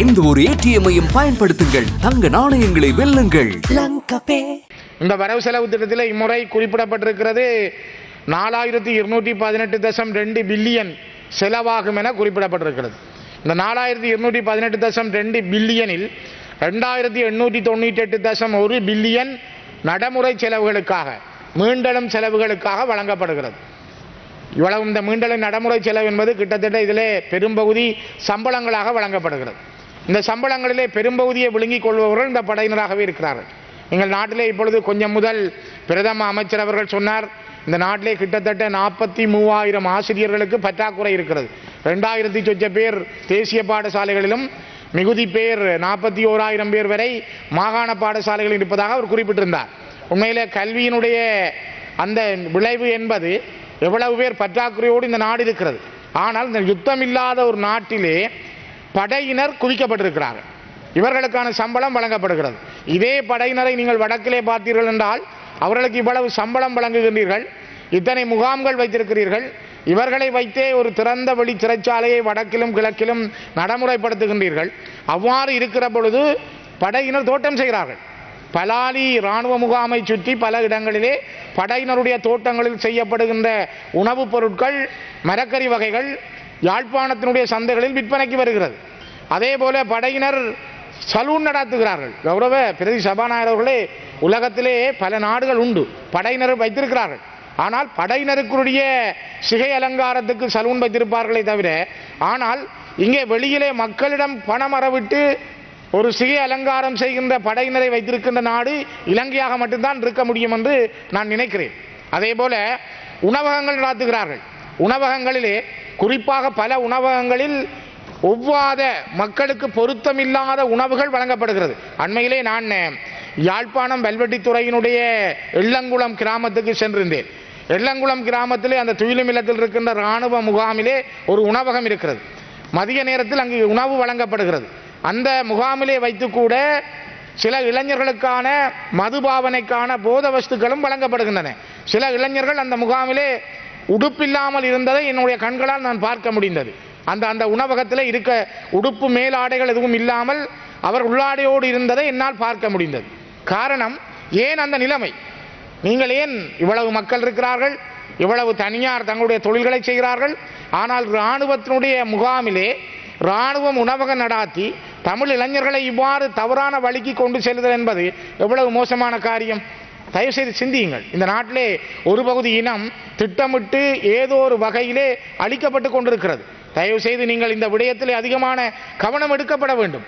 எந்த ஒரு ஏடிஎம்மையும் பயன்படுத்துங்கள். தங்க நாணயங்களை வெல்லுங்கள். இந்த வரவு செலவு திட்டத்தில் இம்முறை குறிப்பிடப்பட்டிருக்கிறது. நாலாயிரத்தி இருநூற்றி பதினெட்டு தசம் ரெண்டு பில்லியன் செலவாகும் என குறிப்பிடப்பட்டிருக்கிறது. இந்த நாலாயிரத்தி இருநூற்றி பதினெட்டு தசம் ரெண்டு பில்லியனில் ரெண்டாயிரத்தி எண்ணூற்றி தொண்ணூற்றி எட்டு தசம் ஒரு பில்லியன் நடைமுறை செலவுகளுக்காக மீண்டெழும் செலவுகளுக்காக வழங்கப்படுகிறது. இவ்வளவு இந்த மீண்டலின் நடைமுறை செலவு என்பது கிட்டத்தட்ட இதிலே பெரும்பகுதி சம்பளங்களாக வழங்கப்படுகிறது. இந்த சம்பளங்களிலே பெரும்பகுதியை விழுங்கிக் கொள்பவர்கள் இந்த படையினராகவே இருக்கிறார்கள். எங்கள் நாட்டிலே இப்பொழுது கொஞ்சம் முதல் பிரதம அமைச்சர் அவர்கள் சொன்னார் இந்த நாட்டிலே கிட்டத்தட்ட நாற்பத்தி மூவாயிரம் ஆசிரியர்களுக்கு பற்றாக்குறை இருக்கிறது. ரெண்டாயிரத்தி சொச்ச பேர் தேசிய பாடசாலைகளிலும் மிகுதி பேர் நாற்பத்தி ஓராயிரம் பேர் வரை மாகாண பாடசாலைகளில் இருப்பதாக அவர் குறிப்பிட்டிருந்தார். உண்மையிலே கல்வியினுடைய அந்த விளைவு என்பது எவ்வளவு பேர் பற்றாக்குறையோடு இந்த நாடு இருக்கிறது. ஆனால் இந்த யுத்தம் இல்லாத ஒரு நாட்டிலே படையினர் குவிக்கப்பட்டிருக்கிறார்கள். இவர்களுக்கான சம்பளம் வழங்கப்படுகிறது. இதே படையினரை நீங்கள் வடக்கிலே பார்த்தீர்கள் என்றால் அவர்களுக்கு இவ்வளவு சம்பளம் வழங்குகின்றீர்கள். இத்தனை முகாம்கள் வைத்திருக்கிறீர்கள். இவர்களை வைத்தே ஒரு திறந்த வெளி சிறைச்சாலையை வடக்கிலும் கிழக்கிலும் நடைமுறைப்படுத்துகின்றீர்கள். அவ்வாறு இருக்கிற பொழுது படையினர் தோட்டம் செய்கிறார்கள். பலாலி இராணுவ முகாமை சுற்றி பல இடங்களிலே படையினருடைய தோட்டங்களில் செய்யப்படுகின்ற உணவுப் பொருட்கள் மரக்கறி வகைகள் யாழ்ப்பாணத்தினுடைய சந்தைகளில் விற்பனைக்கு வருகிறது. அதே போல படையினர் சலூன் நடத்துகிறார்கள். கௌரவ பிரதி சபாநாயகர் அவர்களே உலகத்திலே பல நாடுகள் உண்டு. படையினர் வைத்திருக்கிறார்கள். ஆனால் படையினருக்குரிய சிகை அலங்காரத்துக்கு சலூன் வைத்திருப்பார்களே தவிர ஆனால் இங்கே வெளியிலே மக்களிடம் பணம் அறவிட்டு ஒரு சிகை அலங்காரம் செய்கின்ற படையினரை வைத்திருக்கின்ற நாடு இலங்கையாக மட்டும்தான் இருக்க முடியும் என்று நான் நினைக்கிறேன். அதே போல உணவகங்கள் நடத்துகிறார்கள். உணவகங்களிலே குறிப்பாக பல உணவகங்களில் ஒவ்வாத மக்களுக்கு பொருத்தமில்லாத உணவுகள் வழங்கப்படுகிறது. அண்மையிலே நான் யாழ்ப்பாணம் வெல்வெட்டித்துறையினுடைய எள்ளங்குளம் கிராமத்துக்கு சென்றிருந்தேன். எள்ளங்குளம் கிராமத்திலே அந்த துயிலும் இல்லத்தில் இருக்கின்ற இராணுவ முகாமிலே ஒரு உணவகம் இருக்கிறது. மதிய நேரத்தில் அங்கு உணவு வழங்கப்படுகிறது. அந்த முகாமிலே வைத்து கூட சில இளைஞர்களுக்கான மதுபாவனைக்கான போத வஸ்துக்களும் வழங்கப்படுகின்றன. சில இளைஞர்கள் அந்த முகாமிலே உடுப்பில்லாமல் இருந்ததை என்னுடைய கண்களால் நான் பார்க்க முடிந்தது. அந்த அந்த உணவகத்தில் இருக்க உடுப்பு மேலாடைகள் எதுவும் இல்லாமல் அவர் உள்ளாடையோடு இருந்ததை என்னால் பார்க்க முடிந்தது. காரணம் ஏன் அந்த நிலைமை? நீங்கள் ஏன் இவ்வளவு மக்கள் இருக்கிறார்கள்? இவ்வளவு தனியார் தங்களுடைய தொழில்களை செய்கிறார்கள்? ஆனால் இராணுவத்தினுடைய முகாமிலே இராணுவம் உணவகம் நடாத்தி தமிழ் இளைஞர்களை இவ்வாறு தவறான வழிக்கு கொண்டு செல்லுதல் என்பது எவ்வளவு மோசமான காரியம்? தயவு செய்து சிந்தியுங்கள். இந்த நாட்டிலே ஒரு பகுதி இனம் திட்டமிட்டு ஏதோ ஒரு வகையிலே அழிக்கப்பட்டு கொண்டிருக்கிறது. தயவு செய்து நீங்கள் இந்த விடயத்திலே அதிகமான கவனம் எடுக்கப்பட வேண்டும்.